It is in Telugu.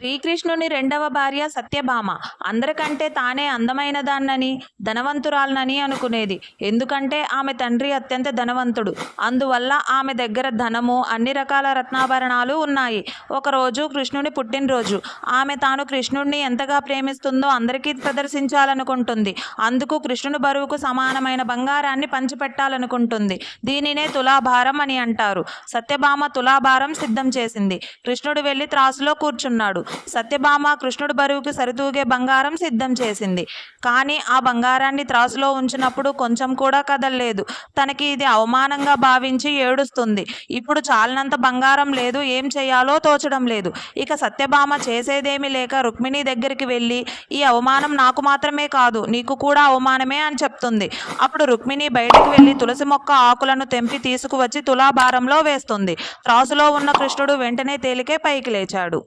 శ్రీకృష్ణుని రెండవ భార్య సత్యభామ. అందరికంటే తానే అందమైనదాన్నని ధనవంతురాలనని అనుకునేది. ఎందుకంటే ఆమె తండ్రి అత్యంత ధనవంతుడు. అందువల్ల ఆమె దగ్గర ధనము అన్ని రకాల రత్నాభరణాలు ఉన్నాయి. ఒకరోజు కృష్ణుని పుట్టినరోజు. ఆమె తాను కృష్ణుడిని ఎంతగా ప్రేమిస్తుందో అందరికీ ప్రదర్శించాలనుకుంటుంది. అందుకు కృష్ణుని బరువుకు సమానమైన బంగారాన్ని పంచిపెట్టాలనుకుంటుంది. దీనినే తులాభారం అని అంటారు. సత్యభామ తులాభారం సిద్ధం చేసింది. కృష్ణుడు వెళ్ళి త్రాసులో కూర్చున్నాడు. సత్యభామ కృష్ణుడు బరువుకి సరితూగే బంగారం సిద్ధం చేసింది. కానీ ఆ బంగారాన్ని త్రాసులో ఉంచినప్పుడు కొంచెం కూడా కదలలేదు. తనకి ఇది అవమానంగా భావించి ఏడుస్తుంది. ఇప్పుడు చాలినంత బంగారం లేదు ఏం చేయాలో తోచడం లేదు. ఇక సత్యభామ చేసేదేమీ లేక రుక్మిణి దగ్గరికి వెళ్ళి ఈ అవమానం నాకు మాత్రమే కాదు నీకు కూడా అవమానమే అని చెప్తుంది. అప్పుడు రుక్మిణి బయటకు వెళ్ళి తులసి మొక్క ఆకులను తెంపి తీసుకువచ్చి తులాభారంలో వేస్తుంది. త్రాసులో ఉన్న కృష్ణుడు వెంటనే తేలికే పైకి లేచాడు.